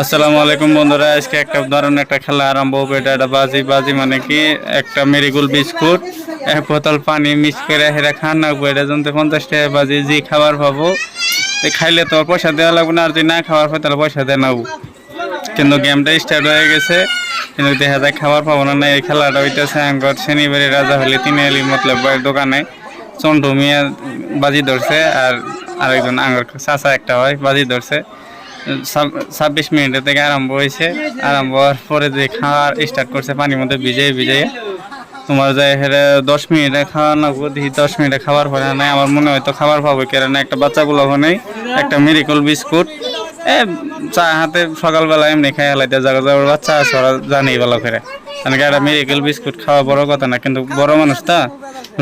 আসসালামু আলাইকুম বন্ধুরা, আজকে একটা ধরনের একটা খেলা আরম্ভ হবে। এটা একটা বাজি বাজি মানে কি? একটা মেরিগুল বিস্কুট, এক বোতল পানি মিক্স করে হেরা খান না এটা জন্য পঞ্চাশ টাকা বাজি, যে খাবার পাবো খাইলে তো পয়সা দেওয়া লাগবে না, আর যদি না খাবার পাই তাহলে পয়সা দিয়ে নেব কিন্তু গেমটা স্টার্ট হয়ে গেছে, কিন্তু দেখা যায় খাবার পাবো না না, এই খেলাটা হইতেছে আঙ্গর শনিবারে রাজা হলে তিন আলি মতলব দোকানে। চন্টু মিয়া বাজি ধরছে, আর আরেকজন আঙ্গর চাচা একটা হয়, বাজি ধরছে। ছাব্বিশ মিনিটের থেকে আরম্ভ হয়েছে। আরম্ভ হওয়ার পরে যে খাওয়ার স্টার্ট করছে, পানির মধ্যে ভিজে ভিজে তোমার হেরে দশ মিনিটে খাওয়া না দেখি দশ মিনিটে খাবার পরে নাই আমার মনে হয় তো খাবার পাবো কেন একটা বাচ্চা গুলো নেই, একটা মেরিকল বিস্কুট। এ, চা হাতে সকালবেলা এমনি খাই হেলাইতে জায়গা যাওয়ার বাচ্চা আছে, ওরা জানেই ভালো করে। কারণ একটা মেরিকেল বিস্কুট খাওয়া বড় কথা না, কিন্তু বড় মানুষ তা,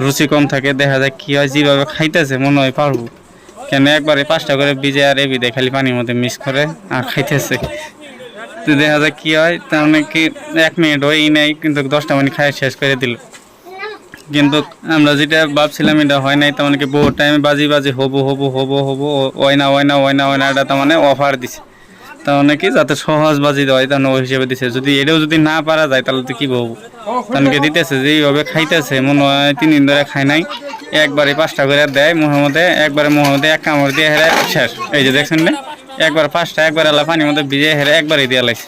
রুচি কম থাকে, দেখা যায় কি হয়, যেভাবে খাইতেছে, মনে হয় পারব। কেন একবারে পাঁচটা করে বিজে আর এ বিদে খালি পানির মধ্যে মিক্স করে আর খাইতেছে। তো দেখা যায় কী হয়। তার মানে কি, এক মিনিট ওই নেই, কিন্তু দশটা মিনিট খাই শেষ করে দিল। কিন্তু আমরা যেটা ভাবছিলাম, এটা হয় নাই, তার মানে কি বহু টাইমে বাজি বাজি, হব হব হব হব ওয়না ওয়না না, ওই না ওই না এটা তার মানে অফার দিছে। মানে কি যাতে সহজ বাজি দেওয়া তার ওই হিসেবে দিছে। যদি এটাও যদি না পারা যায়, তাহলে তো কি বলব? তাহলে দিতেছে যে এইভাবে খাইতেছে, মনে হয় তিন দিন ধরে খাই নাই। একবারে পাঁচটা করে দেয় মোহাম্মদে, একবারে মোহাম্মদে এক কামড় দিয়ে হেরে শেষ। এই যে দেখছেন না, একবার পাঁচটা, একবার এলা পানির মধ্যে ভিজে হেরে একবারই দিয়ে লাইছে।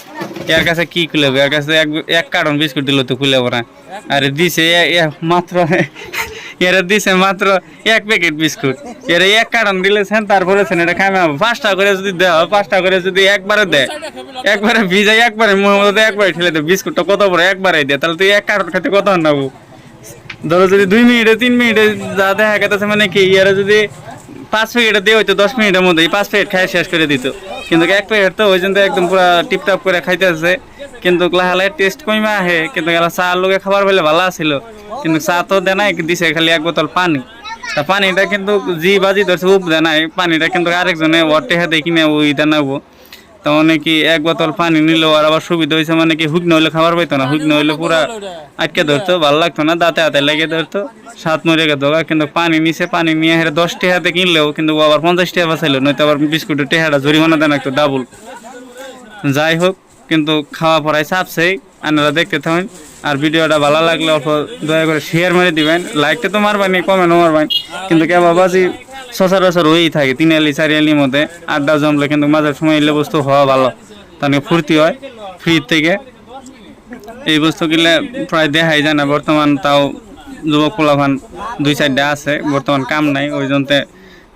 এর কাছে কি খুলে এর কাছে এক কার্টন বিস্কুট দিল তো খুলে না। আর দিছে মাত্র এরা দিছে মাত্র এক প্যাকেট বিস্কুট। এরা এক কারণ দিলেছেন তারপরে এটা খাই পাঁচটা করে যদি দেওয়া পাঁচটা করে যদি একবারে দেয় একবারে ভিজাই, একবারে মোহাম্মদ একবারে ঠেলে দেয় বিস্কুটটা কত বড়? একবারে দেয় তাহলে তুই এক কারণ খেতে কত নেব ধরো যদি দুই মিনিটে, তিন মিনিটে যা দেখা গেছে মানে কি ইয়ারা যদি পাঁচ প্যাকেট দিয়ে হইতো দশ মিনিটের মধ্যে এই পাঁচ প্যাকেট খাই শেষ করে দিত। কিন্তু এক প্যাকেট তো ওই জন্য একদম পুরো টিপটাপ করে খাইতেছে। কিন্তু লাহালে টেস্ট কমে আহে, কিন্তু গেলা চা লোকে খাবার পেলে ভালো আছিল। কিন্তু চা তো দেয় নাই, দিছে খালি এক বোতল পানি। তা পানিটা কিন্তু জি বাজি ধরছে উপ দেয় নাই। পানিটা কিন্তু আরেকজনে ওর টেহা দিয়ে কিনে ওই দেয় নেব তো মানে কি এক বোতল পানি নিলেও আর আবার সুবিধা হয়েছে মানে কি হুক নইলে খাবার পাইতো না। হুক নইলে পুরা আটকে ধরতো, ভালো লাগতো না, দাঁতে হাতে লেগে ধরতো, সাত মরে গেত। কিন্তু পানি নিচে পানি নিয়ে হেরে দশ টেহাতে কিনলেও কিন্তু ও আবার পঞ্চাশ টাকা বাঁচাইলো নয়তো আবার বিস্কুটের টেহাটা জরিমানা দেন একটু ডাবল যাই হোক, কিন্তু খাওয়া পড়ায় চাপছেই আপনারা দেখতে থাকেন। আর ভিডিওটা ভালো লাগলে অল্প দয়া করে শেয়ার মেরে দিবেন। লাইকটা তো মারবানি কমেন্টও মারবেন। কিন্তু কে বাবাজি সচরাচর হয়েই থাকে, তিন আলি, চারি আলির মধ্যে। আড্ডা জমলে কিন্তু মাঝে সময় এলে বস্তু হওয়া ভালো। তাহলে ফুর্তি হয় ফ্রি থেকে। এই বস্তু কিনলে প্রায় দেখাই যায় না। বর্তমান তাও যুবক পোলাভান দুই চারটা আছে, বর্তমান কাম নাই। ওই জন্য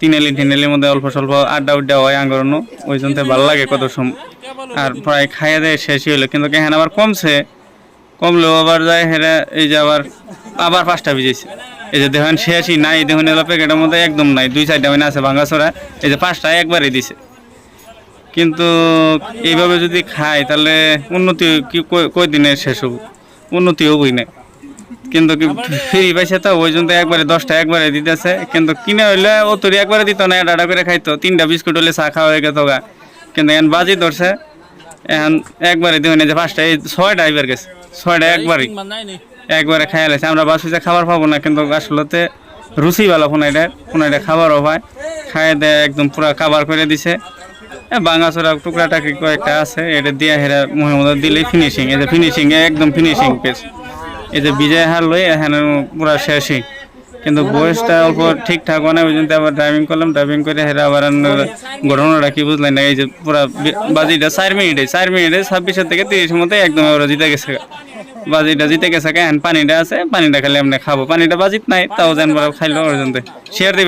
তিনালি টিনালির মধ্যে অল্প স্বল্প আড্ডা উড্ডা হয় আঙ্গরণ ওই জন্য ভালো লাগে কত সময় আর প্রায় খাইয়া দেয় শেষই হলো। কিন্তু কেন আবার কমছে। কমলেও আবার যায় হেরা, এই যে আবার আবার পাঁচটা ভিজেছে। এই যে দেখেন, শেষই নাই, দেখুন এলো প্যাকেটের মধ্যে একদম নাই। দুই চারটা মানে আছে ভাঙাচোরা এই যে পাঁচটা একবারই দিছে। কিন্তু এইভাবে যদি খায়, তাহলে উন্নতি কি কই- দিনে শেষ হব? উন্নতি হবই না। কিন্তু ফ্রি পাইছে তো, ওই জন্য একবারে দশটা একবারে দিতেছে। কিন্তু কিনে হইলে ও তোর একবারে দিত না ডাটা করে খাইতো। তিনটা বিস্কুট হলে চা খাওয়া হয়ে গেত গা। কিন্তু এখন বাজি ধরছে। এখন একবারে দিও না যে পাঁচটা, এই ছয়টা এবার গেছে। ছয়টা একবারই। একবারে খাই লাইছে আমরা বাসুতে খাবার পাবো না, কিন্তু আসলতে রুচি ভালো ফোনাইটা ফোনাইটা খাবারও হয়। খাই দেয় একদম পুরা কাবার করে দিছে। বাঙাচোরা টুকরা টাকি কয়েকটা আছে, এটা দিয়ে হেরা মধ্যে দিলেই ফিনিশিং এই যে ফিনিশিং একদম ফিনিশিং পেস এই যে বিজয় হার লই এখানে পুরা শেষই। কিন্তু বয়সটা অল্প ঠিকঠাক হয় না ওই জন্য আবার ড্রাইভিং করলাম। ড্রাইভিং করে হেরা আবার ঘটনাটা কি বুঝলেন না, এই যে পুরা বাজিটা চার মিনিটে চার মিনিটে ছাব্বিশের থেকে তিরিশের মধ্যে একদম ওরা জিতে গেছে। বাজিটা জিতে গেছে কেন পানিটা আছে, পানিটা খালি আমরা খাব। পানিটা বাজিত নাই, তাও যেন খাইলো ওই জন্য শেয়ার দিবেন।